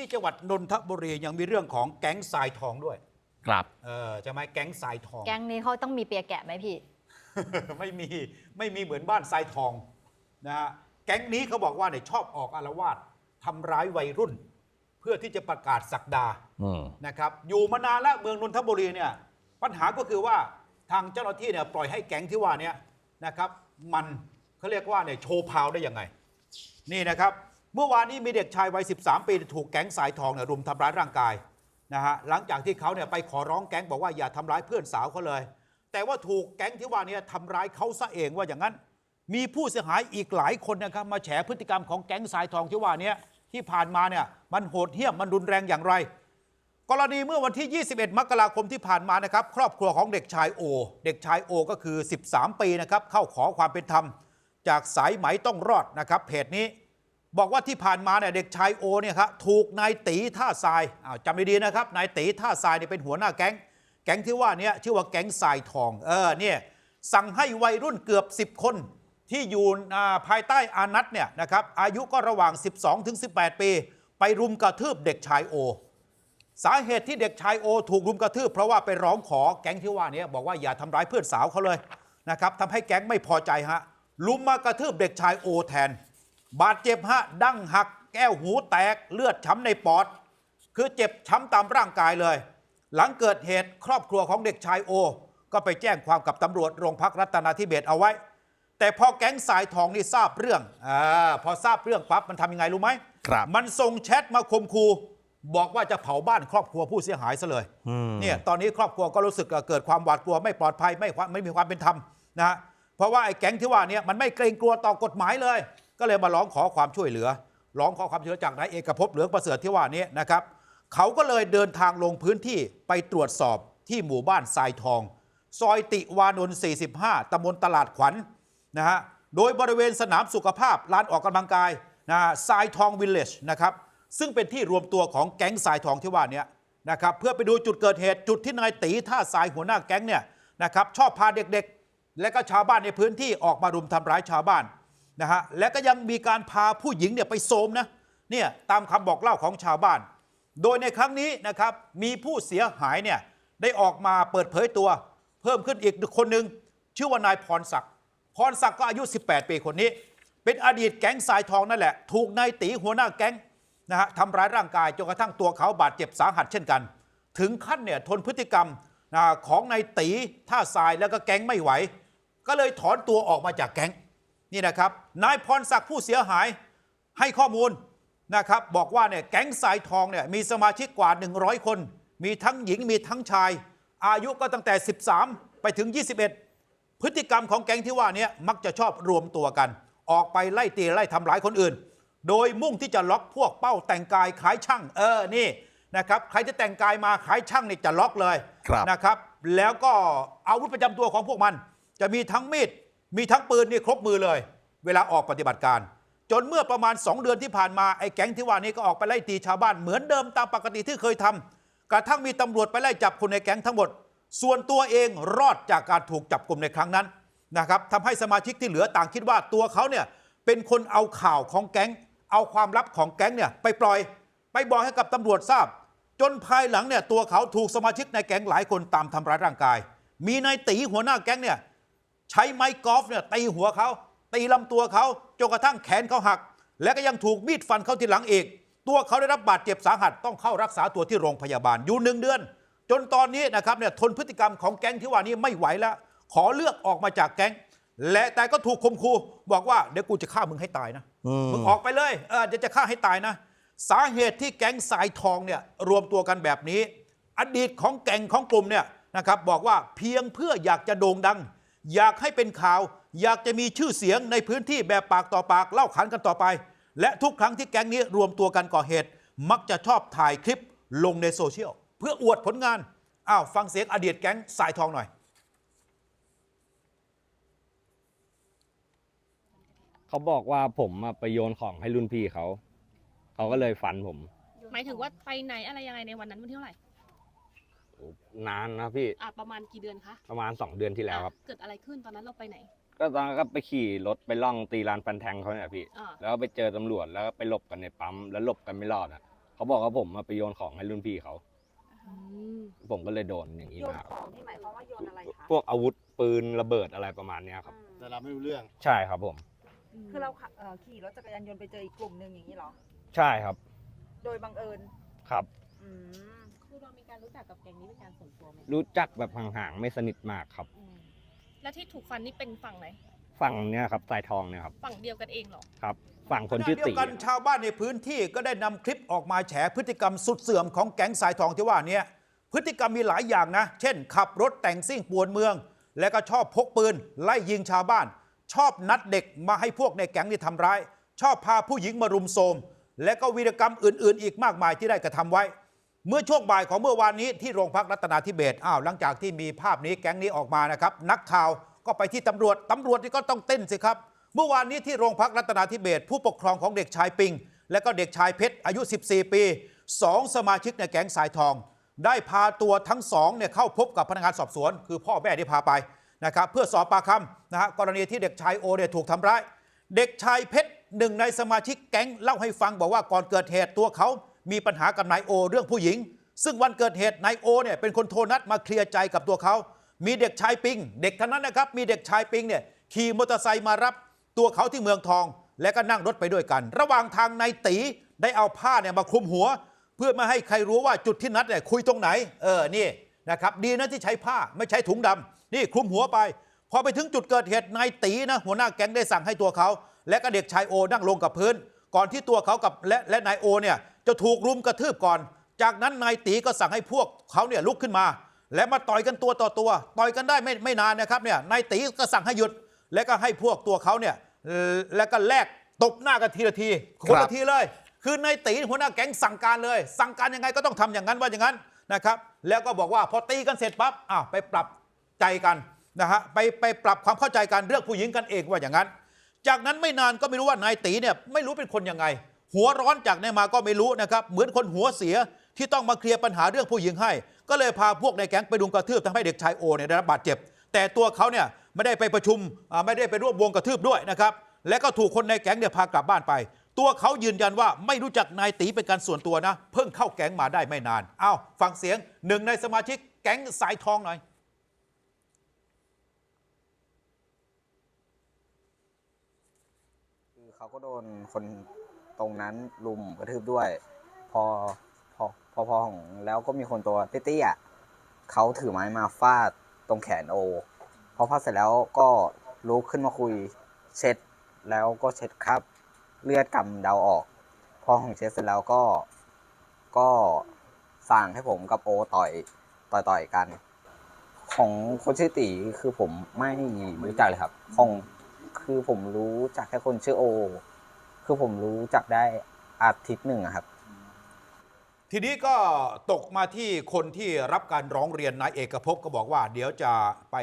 ที่จังหวัดนนทบุรียังมีเรื่องของแก๊งทรายทองด้วย ครับ เออจะไหมแก๊งทรายทอง แก๊งนี้เขาต้องมีเปียแกะไหมพี่ ไม่มีไม่มีเหมือนบ้านทรายทองนะฮะแก๊งนี้เขาบอกว่าเนี่ยชอบออกอารวาสทำร้ายวัยรุ่น เพื่อที่จะประกาศสักดาอืม นะครับอยู่มานานแล้วเมืองนนทบุรีเนี่ยปัญหาก็คือว่าทางเจ้าหน้าที่เนี่ยปล่อยให้แก๊งที่ว่าเนี้นะครับมันเขาเรียกว่าเนี่ยโชว์พาวได้ยังไง นี่นะครับ เมื่อวานนี้มีเด็กชายวัย 13 ปีถูกแก๊งสายทองเนี่ยรุมทำร้ายร่างกายนะฮะหลังจากที่เขาเนี่ยไปขอร้องแก๊งบอกว่าอย่าทำร้ายเพื่อนสาวเขาเลย แต่ว่าถูกแก๊งที่ว่านี้ทำร้ายเขาซะเองว่าอย่างนั้น มีผู้เสียหายอีกหลายคนนะครับมาแฉพฤติกรรมของแก๊งสายทองที่ว่านี้ที่ผ่านมาเนี่ยมันโหดเหี้ยมมันรุนแรงอย่างไร กรณีเมื่อวันที่ 21 มกราคมที่ผ่านมานะครับครอบครัวของเด็กชายโอ เด็กชายโอก็คือ 13 ปีนะครับเข้าขอความเป็นธรรม จากสายไหมต้องรอดนะครับเพจนี้ บอกว่าที่ผ่านมาเนี่ยเด็กชายโอเนี่ยครับถูกนายตีท่าทรายอ้าวจำดีๆนะครับนายตีท่าทรายเนี่ยเป็นหัวหน้าแก๊ง แก๊งที่ว่าเนี้ชื่อว่าแก๊งทรายทองเออเนี่ยสั่งให้วัยรุ่นเกือบ 10 คนที่อยู่ภายใต้อานัตเนี่ยนะครับอายุก็ระหว่าง 12ถึง18 ปี ไปรุมกระทืบเด็กชายโอ สาเหตุที่เด็กชายโอ ถูกรุมกระทืบเพราะว่าไปร้องขอแก๊งที่ว่านี้บอกว่าอย่าทำร้ายเพื่อนสาวเขาเลยนะครับทำให้แก๊งไม่พอใจฮะลุมมากระทืบเด็กชายโอแทน บาดเจ็บฮะดั้งหักแก้วหูแตกเลือดช้ำในปอด คือเจ็บช้ำตามร่างกายเลย หลังเกิดเหตุครอบครัวของเด็กชายโอ ก็ไปแจ้งความกับตำรวจโรงพักรัตนาธิเบศเอาไว้ แต่พอแก๊งสายทองนี่ทราบเรื่องอาพอทราบเรื่องปั๊บมันทำยังไงรู้ไหมครับมันส่งแชทมาคมคูบอกว่าจะเผาบ้านครอบครัวผู้เสียหายซะเลยอืมเนี่ยตอนนี้ครอบครัวก็รู้สึกเกิดความหวาดกลัวไม่ปลอดภัยไม่ความไม่มีความเป็นธรรมนะฮะเพราะว่าไอ้แก๊งที่ว่าเนี่ยมันไม่เกรงกลัวต่อกฎหมายเลย ก็เลยมาร้องขอความช่วยเหลือ ร้องขอความช่วยเหลือจากนายเอกภพเหลืองประเสริฐที่ว่านี้นะครับเขาก็เลยเดินทางลงพื้นที่ไปตรวจสอบที่หมู่บ้านทรายทอง ซอยติวานนท์45ตำบลตลาดขวัญนะฮะโดยบริเวณสนามสุขภาพลานออกกำลังกายนะฮะทรายทองวิลเลจนะครับซึ่งเป็นที่รวมตัวของแก๊งทรายทองที่ว่านี้นะครับเพื่อไปดูจุดเกิดเหตุจุดที่นายตีท่าทรายหัวหน้าแก๊งเนี่ยนะครับชอบพาเด็กๆ และก็ชาวบ้านในพื้นที่ออกมารุมทำร้ายชาวบ้าน นะฮะและก็ยังมีการพาผู้หญิงเนี่ยไปโสมนะเนี่ยตามคำบอกเล่าของชาวบ้าน โดยในครั้งนี้นะครับมีผู้เสียหายเนี่ยได้ออกมาเปิดเผยตัว เพิ่มขึ้นอีกคนหนึ่งชื่อว่านายพรศักดิ์พรศักดิ์ก็อายุ 18 ปีคนนี้ เป็นอดีตแก๊งสายทองนั่นแหละ ถูกนายตีหัวหน้าแก๊งนะฮะทำร้ายร่างกายจนกระทั่งตัวเขาบาดเจ็บสาหัสเช่นกัน ถึงขั้นเนี่ยทนพฤติกรรมนะของนายตีท่าทรายแล้วก็แก๊งไม่ไหว ก็เลยถอนตัวออกมาจากแก๊ง นี่นะครับนายพรศักดิ์ผู้เสียหายให้ข้อมูลนะครับบอกว่าเนี่ยแก๊งสายทองเนี่ยมีสมาชิกกว่า 100 คน มีทั้งหญิงมีทั้งชาย อายุก็ตั้งแต่ 13 ไปถึง 21 พฤติกรรมของแก๊งที่ว่าเนี้มักจะชอบรวมตัวกัน ออกไปไล่ตีไล่ทำร้ายคนอื่น โดยมุ่งที่จะล็อกพวกเป้าแต่งกายคล้ายช่างเออนี่นะครับใครจะแต่งกายมาคล้ายช่างนี่จะล็อกเลยครับนะครับ แล้วก็อาวุธประจำตัวของพวกมัน จะมีทั้งมีด มีทั้งปืนนี่ครบมือเลย เวลาออกปฏิบัติการ จนเมื่อประมาณ 2 เดือนที่ผ่านมาไอ้แก๊งที่ว่านี้ก็ออกไปไล่ตีชาวบ้านเหมือนเดิมตามปกติที่เคยทำกระทั่งมีตำรวจไปไล่จับคนในแก๊งทั้งหมด ส่วนตัวเองรอดจากการถูกจับกลุ่มในครั้งนั้นนะครับทำให้สมาชิกที่เหลือต่างคิดว่าตัวเขาเนี่ยเป็นคนเอาข่าวของแก๊ง เอาความลับของแก๊งเนี่ยไปปล่อย ไปบอกให้กับตำรวจทราบ จนภายหลังเนี่ยตัวเขาถูกสมาชิกในแก๊งหลายคนตามทำร้ายร่างกาย มีนายตีหัวหน้าแก๊งเนี่ย ใช้ไม้กอล์ฟเนี่ยตีหัวเขา ตีลำตัวเขาจนกระทั่งแขนเขาหัก และก็ยังถูกมีดฟันเข้าที่หลังอีก ตัวเขาได้รับบาดเจ็บสาหัสต้องเข้ารักษาตัวที่โรงพยาบาลอยู่หนึ่งเดือน จนตอนนี้นะครับเนี่ยทนพฤติกรรมของแก๊งที่ว่านี้ไม่ไหวแล้ว ขอเลือกออกมาจากแก๊ง และแต่ก็ถูกคมคูบอกว่าเดี๋ยวกูจะฆ่ามึงให้ตายนะอืมมึงออกไปเลยเออเดี๋ยวจะฆ่าให้ตายนะ สาเหตุที่แก๊งสายทองเนี่ยรวมตัวกันแบบนี้ อดีตของแก๊งของกลุ่มเนี่ยนะครับบอกว่าเพียงเพื่ออยากจะโด่งดัง อยากให้เป็นข่าว อยากจะมีชื่อเสียงในพื้นที่แบบปากต่อปากเล่าขานกันต่อไป และทุกครั้งที่แก๊งนี้รวมตัวกันก่อเหตุ มักจะชอบถ่ายคลิปลงในโซเชียล เพื่ออวดผลงานอ้าวฟังเสียงอดีตแก๊งสายทองหน่อยเขาบอกว่าผมอะไปโยนของให้รุ่นพี่เขา เขาก็เลยฟันผม หมายถึงว่าไปไหนอะไรยังไงในวันนั้นวันที่เท่าไหร่ นานนะพี่อะประมาณกี่เดือนคะประมาณสองเดือนที่แล้วครับ อะเกิดอะไรขึ้นตอนนั้นเราไปไหน ก็ตอนนั้นก็ไปขี่รถไปล่องตีลานฟันแทงเขาเนี่ยพี่ อ่า แล้วก็ไปเจอตำรวจแล้วก็ไปหลบกันในปั๊มแล้วหลบกันไม่รอดอะเขาบอกว่าผมมาไปโยนของให้รุ่นพี่เขาอืมผมก็เลยโดนอย่างนี้โยนมาของที่หมายความว่าโยนอะไรคะพวกอาวุธปืนระเบิดอะไรประมาณเนี้ยครับ อืมแต่เราไม่รู้เรื่อง ใช่ครับผม คือเราขับเอ่อขี่รถจักรยานยนต์ไปเจออีกกลุ่มหนึ่งอย่างนี้เหรอ ใช่ครับ โดยบังเอิญครับ อืมคือ เรามีการรู้จักกับแก๊งนี้เป็นการส่วนตัวไหมรู้จักแบบห่างๆไม่สนิทมากครับ อืมแล้วที่ถูกฟันนี่เป็นฝั่งไหน ฝั่งเนี้ยครับสายทองเนี่ยครับฝั่งเดียวกันเองเหรอ ครับ ฝั่งคนชื่อขณะตีเดียวกันชาวบ้านในพื้นที่ก็ได้นำคลิปออกมาแฉพฤติกรรมสุดเสื่อมของแก๊งสายทองที่ว่าเนี้พฤติกรรมมีหลายอย่างนะ เช่น ขับรถแต่งซิ่งป่วนเมือง และก็ชอบพกปืน ไล่ยิงชาวบ้าน ชอบนัดเด็กมาให้พวกในแก๊งนี่ทำร้าย ชอบพาผู้หญิงมารุมโทรมและก็วีรกรรมอื่น ๆ อีกมากมายที่ได้กระทำไว้ เมื่อช่วงบ่ายของเมื่อวานนี้ที่โรงพักรัตนาธิเบศอ้าวหลังจากที่มีภาพนี้แก๊งนี้ออกมานะครับ นักข่าวก็ไปที่ตำรวจตำรวจนี่ก็ต้องเต้นสิครับ เมื่อวานนี้ที่โรงพักรัตนาธิเบศผู้ปกครองของเด็กชายปิง และก็เด็กชายเพชรอายุ 14 ปีสองสมาชิกในแก๊งสายทอง ได้พาตัวทั้งสองเนี่ยเข้าพบกับพนักงานสอบสวน คือพ่อแม่ที่พาไปนะครับเพื่อสอบปากคำนะฮะกรณีที่เด็กชายโอเนี่ยถูกทำร้าย เด็กชายเพชรหนึ่งในสมาชิกแก๊งเล่าให้ฟังบอกว่าก่อนเกิดเหตุตัวเขา มีปัญหากับนายโอ เรื่องผู้หญิง ซึ่งวันเกิดเหตุนายโอเนี่ยเป็นคนโทรนัดมาเคลียร์ใจกับตัวเขา มีเด็กชายปิง เด็กท่านนั้นนะครับ มีเด็กชายปิงเนี่ยขี่มอเตอร์ไซค์มารับ ตัวเขาที่เมืองทอง และก็นั่งรถไปด้วยกัน ระหว่างทางนายตีได้เอาผ้าเนี่ยมาคลุมหัว เพื่อไม่ให้ใครรู้ว่าจุดที่นัดเนี่ยคุยตรงไหน เออนี่นะครับดีนะที่ใช้ผ้าไม่ใช้ถุงดำนี่คลุมหัวไป พอไปถึงจุดเกิดเหตุนายตีนะหัวหน้าแก๊งได้สั่งให้ตัวเขา และก็เด็กชายโอนั่งลงกับพื้น ก่อนที่ตัวเขากับและและนายโอเนี่ยจะถูกรุมกระทืบก่อน จากนั้นนายตีก็สั่งให้พวกเขาเนี่ยลุกขึ้นมา และมาต่อยกันตัวต่อตัว ต่อยกันได้ไม่ไม่นานนะครับเนี่ยนายตีก็สั่งให้หยุด และก็ให้พวกตัวเขาเนี่ยเอ่อแล้วก็แลกตบหน้ากันทีละทีคนละทีเลย คือนายตีหัวหน้าแก๊งสั่งการเลย สั่งการยังไงก็ต้องทำอย่างนั้นว่าอย่างนั้นนะครับ แล้วก็บอกว่าพอตีกันเสร็จปั๊บอ้าวไปปรับใจกันนะฮะไปไปปรับความเข้าใจกันเรื่องผู้หญิงกันเองว่าอย่างนั้น จากนั้นไม่นานก็ไม่รู้ว่านายตีเนี่ยไม่รู้เป็นคนยังไง หัวร้อนจากนี้มาก็ไม่รู้นะครับ เหมือนคนหัวเสียที่ต้องมาเคลียร์ปัญหาเรื่องผู้หญิงให้ ก็เลยพาพวกในแก๊งไปรุมกระทืบทำให้เด็กชายโอเนี่ยได้รับบาดเจ็บ แต่ตัวเขาเนี่ยไม่ได้ไปประชุมไม่ได้ไปร่วมวงกระทืบด้วยนะครับและก็ถูกคนในแก๊งเนี่ยพากลับบ้านไป ตัวเขายืนยันว่าไม่รู้จักนายตีเป็นการส่วนตัวนะ เพิ่งเข้าแก๊งมาได้ไม่นานอ้าวฟังเสียงหนึ่งในสมาชิกแก๊งสายทองหน่อย คือ เขาก็โดนคนตรงนั้นลุมกระทืบด้วย พอพอพอพอของแล้วก็มีคนตัวเตี้ยๆอะเขาถือไม้มาฟาดตรงแขนโอพอฟาดเสร็จแล้วก็ลุกขึ้นมาคุยเช็ดแล้วก็เช็ดครับ เลือดกำเดาออก พอของเช็ดเสร็จแล้วก็ก็สั่งให้ผมกับโอต่อยต่อยต่อยกัน ของคนชื่อตีคือผมไม่รู้จักเลยครับของ คือผมรู้จักแค่คนชื่อโอ คือผมรู้จักได้อาทิตย์หนึ่งอะครับ ทีนี้ก็ตกมาที่คนที่รับการร้องเรียนนายเอกภพก็บอกว่า เดี๋ยวจะไป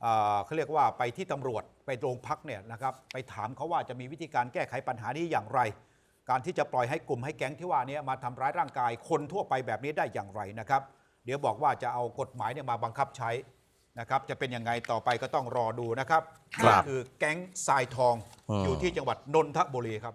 เอ่อเขาเรียกว่าไปที่ตำรวจไปโรงพักเนี่ยนะครับไปถามเขาว่าจะมีวิธีการแก้ไขปัญหานี้อย่างไร การที่จะปล่อยให้กลุ่มให้แก๊งที่ว่านี้มาทำร้ายร่างกายคนทั่วไปแบบนี้ได้อย่างไรนะครับ เดี๋ยวบอกว่าจะเอากฎหมายเนี่ยมาบังคับใช้ นะครับจะเป็นยังไงต่อไปก็ต้องรอดูนะครับครับ นี่คือแก๊งทรายทองอืมอยู่ที่จังหวัดนนทบุรีครับ